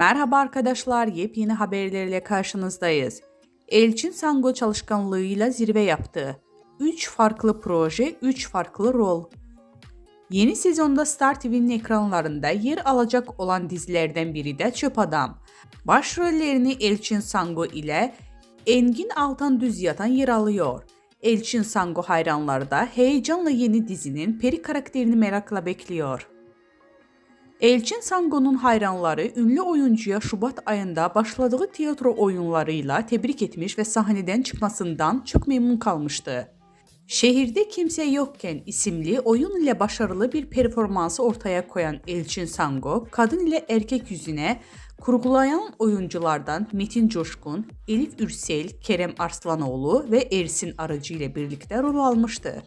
Merhaba arkadaşlar, yepyeni haberlerle karşınızdayız. Elçin Sango çalışkanlığıyla zirve yaptı. 3 farklı proje, 3 farklı rol. Yeni sezonda Star TV'nin ekranlarında yer alacak olan dizilerden biri de Çöp Adam. Başrollerini Elçin Sango ile Engin Altan Düz Yatan yer alıyor. Elçin Sango hayranları da heyecanla yeni dizinin Peri karakterini merakla bekliyor. Elçin Sango'nun hayranları ünlü oyuncuya Şubat ayında başladığı tiyatro oyunlarıyla tebrik etmiş ve sahneden çıkmasından çok memnun kalmıştı. Şehirde Kimse Yokken isimli oyun ile başarılı bir performansı ortaya koyan Elçin Sango, kadın ile erkek yüzüne kurgulayan oyunculardan Metin Coşkun, Elif Ürsel, Kerem Arslanoğlu ve Ersin Arıcı ile birlikte rol almıştı.